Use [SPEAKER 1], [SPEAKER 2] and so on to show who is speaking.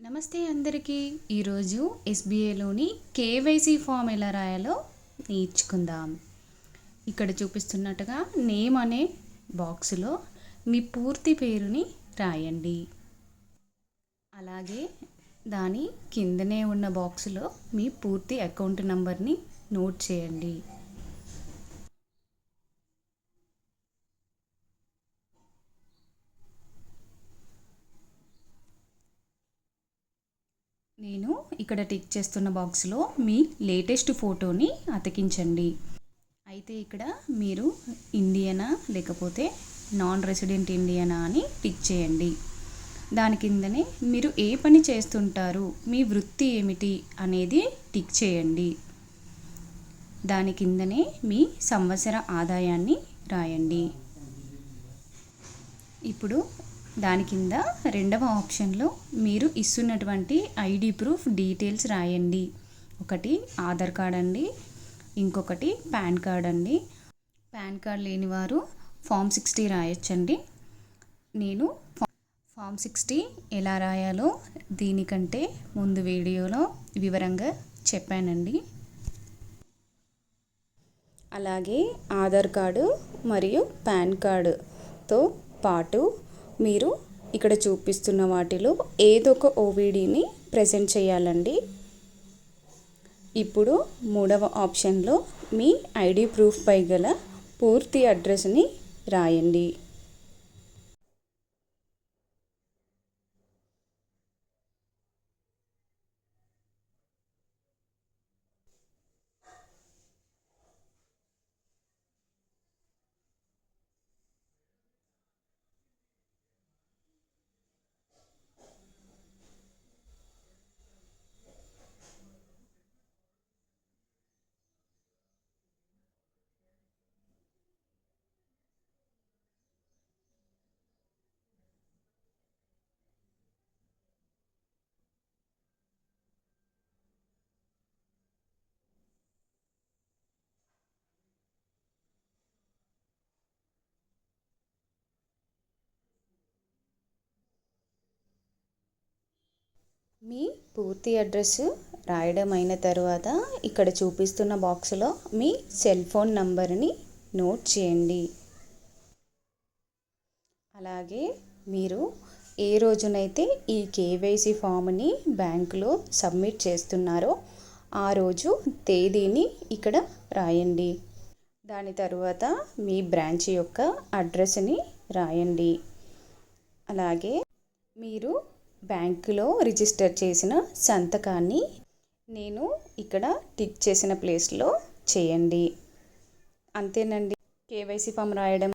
[SPEAKER 1] నమస్తే అందరికీ. ఈరోజు ఎస్బీఐలోని కేవైసీ ఫామ్ ఎలా రాయాలో నేర్చుకుందాం. ఇక్కడ చూపిస్తున్నట్టుగా నేమ్ అనే బాక్సులో మీ పూర్తి పేరుని రాయండి. అలాగే దాని కిందనే ఉన్న బాక్సులో మీ పూర్తి అకౌంట్ నంబర్ని నోట్ చేయండి. నేను ఇక్కడ టిక్ చేస్తున్న బాక్స్లో మీ లేటెస్ట్ ఫోటోని అతికించండి. అయితే ఇక్కడ మీరు ఇండియనా లేకపోతే నాన్ రెసిడెంట్ ఇండియనా అని టిక్ చేయండి. దాని కిందనే మీరు ఏ పని చేస్తుంటారు మీ వృత్తి ఏమిటి అనేది టిక్ చేయండి. దాని కిందనే మీ సంవత్సర ఆదాయాన్ని రాయండి. ఇప్పుడు దాని కింద రెండవ ఆప్షన్లో మీరు ఇస్తున్నటువంటి ఐడి ప్రూఫ్ డీటెయిల్స్ రాయండి. ఒకటి ఆధార్ కార్డ్ అండి ఇంకొకటి పాన్ కార్డ్ అండి. పాన్ కార్డ్ లేని వారు ఫామ్ సిక్స్టీ రాయొచ్చండి. నేను ఫామ్ సిక్స్టీ ఎలా రాయాలో దీనికంటే ముందు వీడియోలో వివరంగా చెప్పానండి. అలాగే ఆధార్ కార్డు మరియు పాన్ కార్డుతో పాటు మీరు ఇక్కడ చూపిస్తున్న వాటిలో ఏదో ఒక ఓవీడీని ప్రజెంట్ చేయాలండి. ఇప్పుడు మూడవ ఆప్షన్లో మీ ఐడి ప్రూఫ్పై గల పూర్తి అడ్రస్ని రాయండి. మీ పూర్తి అడ్రస్ రాయడం అయిన తర్వాత ఇక్కడ చూపిస్తున్న బాక్స్లో మీ సెల్ ఫోన్ నంబర్ని నోట్ చేయండి. అలాగే మీరు ఏ రోజునైతే ఈ కేవైసీ ఫామ్ని బ్యాంకులో సబ్మిట్ చేస్తున్నారో ఆ రోజు తేదీని ఇక్కడ రాయండి. దాని తరువాత మీ బ్రాంచ్ యొక్క అడ్రస్ని రాయండి. అలాగే మీరు బ్యాంకులో రిజిస్టర్ చేసిన సంతకాన్ని నేను ఇక్కడ టిక్ చేసిన ప్లేస్లో చేయండి. అంతేనండి. కేవైసీ ఫామ్ రాయడం